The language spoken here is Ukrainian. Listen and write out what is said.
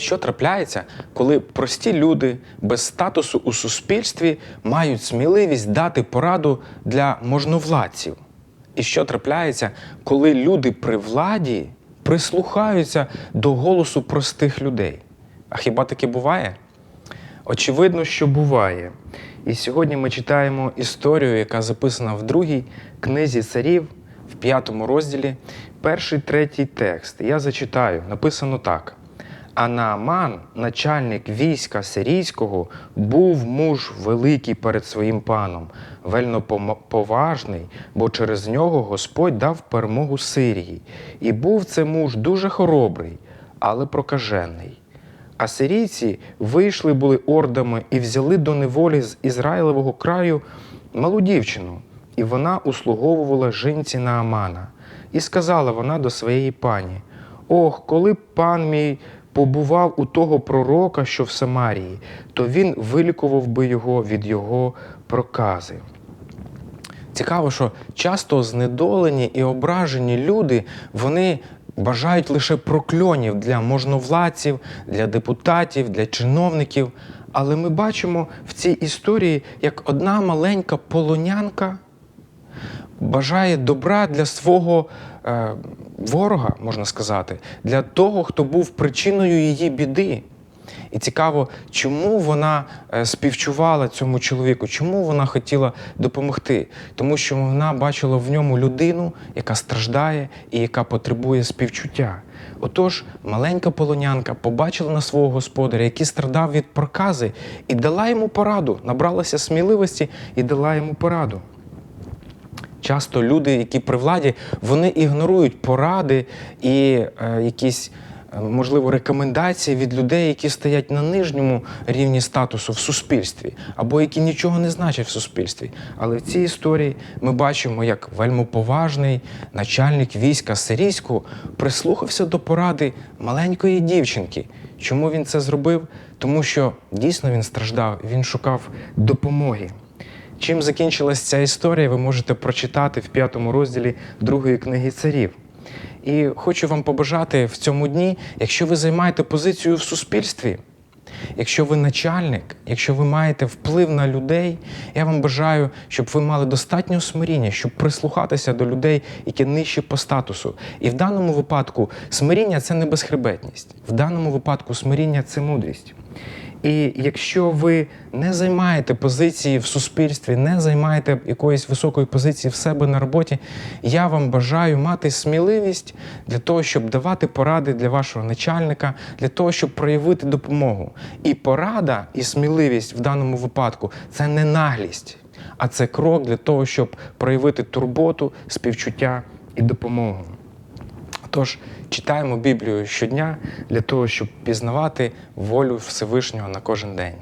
Що трапляється, коли прості люди без статусу у суспільстві мають сміливість дати пораду для можновладців? І що трапляється, коли люди при владі прислухаються до голосу простих людей? А хіба таке буває? Очевидно, що буває. І сьогодні ми читаємо історію, яка записана в другій книзі царів, в п'ятому розділі, перший третій текст. Я зачитаю, написано так. А Нааман, начальник війська сирійського, був муж великий перед своїм паном, вельно поважний, бо через нього Господь дав перемогу Сирії. І був це муж дуже хоробрий, але прокажений. А сирійці вийшли були ордами і взяли до неволі з Ізраїлевого краю малу дівчину, і вона услуговувала жінці Наамана. І сказала вона до своєї пані: Ох, коли б пан мій побував у того пророка, що в Самарії, то він вилікував би його від його прокази. Цікаво, що часто знедолені і ображені люди вони бажають лише прокльонів для можновладців, для депутатів, для чиновників. Але ми бачимо в цій історії, як одна маленька полонянка бажає добра для свого е, ворога, можна сказати, для того, хто був причиною її біди. І цікаво, чому вона е, співчувала цьому чоловіку, чому вона хотіла допомогти? Тому що вона бачила в ньому людину, яка страждає і яка потребує співчуття. Отож, маленька полонянка побачила на свого господаря, який страдав від прокази, і дала йому пораду, набралася сміливості і дала йому пораду. Часто люди, які при владі, вони ігнорують поради і е, якісь, е, можливо, рекомендації від людей, які стоять на нижньому рівні статусу в суспільстві, або які нічого не значать в суспільстві. Але в цій історії ми бачимо, як вельмоповажний начальник війська сирійського прислухався до поради маленької дівчинки. Чому він це зробив? Тому що дійсно він страждав, він шукав допомоги. Чим закінчилась ця історія, ви можете прочитати в п'ятому розділі другої книги царів. І хочу вам побажати в цьому дні, якщо ви займаєте позицію в суспільстві, якщо ви начальник, якщо ви маєте вплив на людей, я вам бажаю, щоб ви мали достатньо смиріння, щоб прислухатися до людей, які нижчі по статусу. І в даному випадку смиріння це не безхребетність. В даному випадку смиріння це мудрість. І якщо ви не займаєте позиції в суспільстві, не займаєте якоїсь високої позиції в себе на роботі, я вам бажаю мати сміливість для того, щоб давати поради для вашого начальника, для того, щоб проявити допомогу. І порада, і сміливість в даному випадку це не наглість, а це крок для того, щоб проявити турботу, співчуття і допомогу. Тож читаємо Біблію щодня для того, щоб пізнавати волю Всевишнього на кожен день.